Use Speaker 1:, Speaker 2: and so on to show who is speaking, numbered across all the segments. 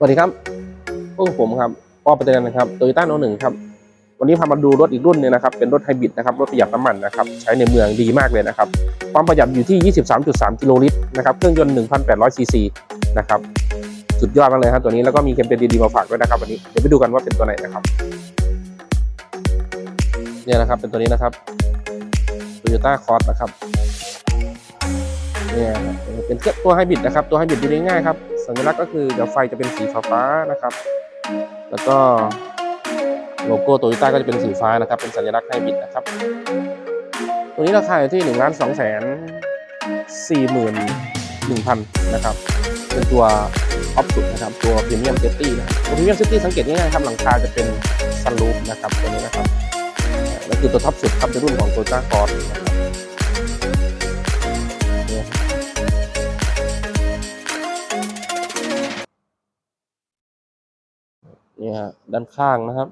Speaker 1: สวัสดีครับพวกผมครับปอประเด็นนะครับโตโยต้าโนหนึ่งครับ วันนี้พามาดูรถอีกรุ่นหนึงนะครับ เป็นรถไฮบริดนะครับ รถประหยัดน้ำมันนะครับ ใช้ในเมืองดีมากเลยนะครับ ความประหยัดอยู่ที่ 23.3 กิโลลิตรนะครับ เครื่องยนต์ 1,800 ซีซีนะครับ สุดยอดมากเลยครับตัวนี้ แล้วก็มีแคมเปญดีๆมาฝากด้วยนะครับ วันนี้ เดี๋ยวไปดูกันว่าเป็นตัวไหนนะครับ เนี่ยนะครับ เป็นตัวนี้นะครับ Toyota Cross นะครับ เนี่ย เป็นตัวไฮบริดนะครับ ตัวไฮบริดดูได้ง่ายครับ สัญลักษณ์ก็คือเดี๋ยวไฟจะเป็นสีฟ้านะครับ แล้วก็โลโก้โตโยต้าก็จะเป็นสีฟ้านะครับ เป็นสัญลักษณ์ไฮบริดนะครับ ตัวนี้ราคาอยู่ที่1นึ่งล้านสองแสนสี่หมื่นหนึ่งพันนะครับ เป็นตัวออฟสุดนะครับ ตัวพรีเมียมเซฟตี้นะตัวพรีเมียมเซตี้สังเกตง่ายๆครับหลังคาจะเป็นซันรูฟนะครับตัวนี้นะครับ และคือตัวท็อปสุดครับในรุ่นของโตโยต้าคอร์นะครับ นี่ฮะด้านข้างนะครับ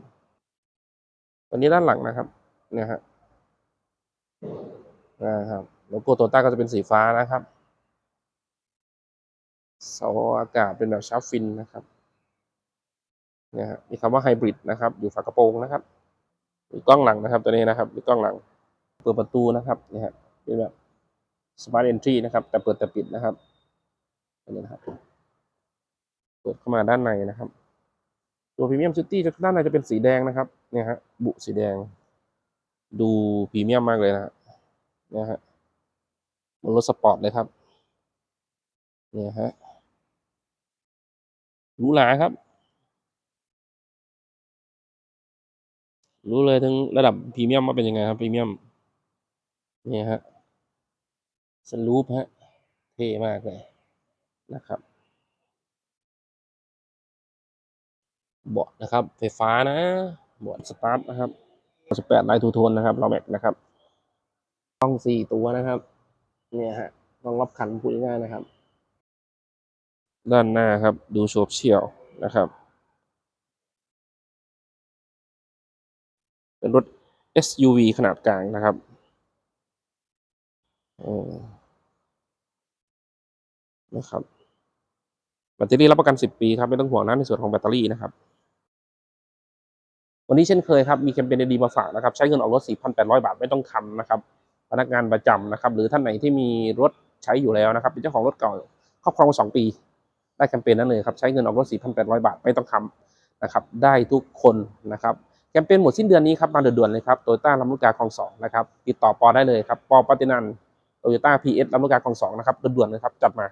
Speaker 1: ตัวนี้ด้านหลังนะครับเนี่ยฮะนะครับโลโก้โตต้าก็จะเป็นสีฟ้านะครับเสาอากาศเป็นแบบชาร์ฟฟินนะครับเนี่ยฮะมีคำว่าไฮบริดนะครับ อยู่ฝากระโปรงนะครับมีกล้องหลังนะครับ ตัวนี้นะครับมีกล้องหลัง เปิดประตูนะครับเนี่ยฮะเป็นแบบ smart entry นะครับ แต่เปิดแต่ปิดนะครับอันนี้นะครับ เปิดเข้ามาด้านในนะครับ ตัวพรีเมียมซิตี้ด้านในจะเป็นสีแดงนะครับเนี่ยฮะบุสีแดง ดูพรีเมียมมากเลยนะฮะเนี่ยฮะเหมันรถสปอร์ตเลยครับเนี่ยฮะหรูหราครับ รู้เลยถึงระดับพรีเมียมว่าเป็นยังไงครับพรีเมียมเนี่ยฮะสลูปฮะเท่มากเลยนะครับ เบาะนะครับ ไฟฟ้านะเบาะสตาร์ทนะครับ18ลายทูโทนนะครับเราแม็กนะครับกล้องสี่ตัวนะครับ เนี่ยฮะกล้องรับขันพูดง่ายนะครับ ด้านหน้าครับ ดูโฉบเฉี่ยวนะครับ เป็นรถ SUV ขนาดกลางนะครับอืมนะครับแบตเตอรี่รับประกัน 10 ปีครับ ไม่ต้องห่วงนะในส่วนของแบตเตอรี่นะครับ วันนี้เช่นเคยครับมีแคมเปญดีๆมาฝากนะครับใช้เงินออกรถ 4,800 บาทไม่ต้องทำนะครับพนักงานประจำนะครับหรือท่านไหนที่มีรถใช้อยู่แล้วนะครับเป็นเจ้าของรถเก่าครอบครองมา2ปี ได้แคมเปญนั้นเลยครับใช้เงินออกรถ 4,800 บาทไม่ต้องทำนะครับได้ทุกคนนะครับแคมเปญหมดสิ้นเดือนนี้ครับมาด่วนๆเลยครับโตโยต้าลำลูกกาคลองสองนะครับติดต่อปอได้เลยครับปอปฏินันโตโยต้าพีเอสลำลูกกาคลองสองนะครับด่วนๆเลยครับจัดมา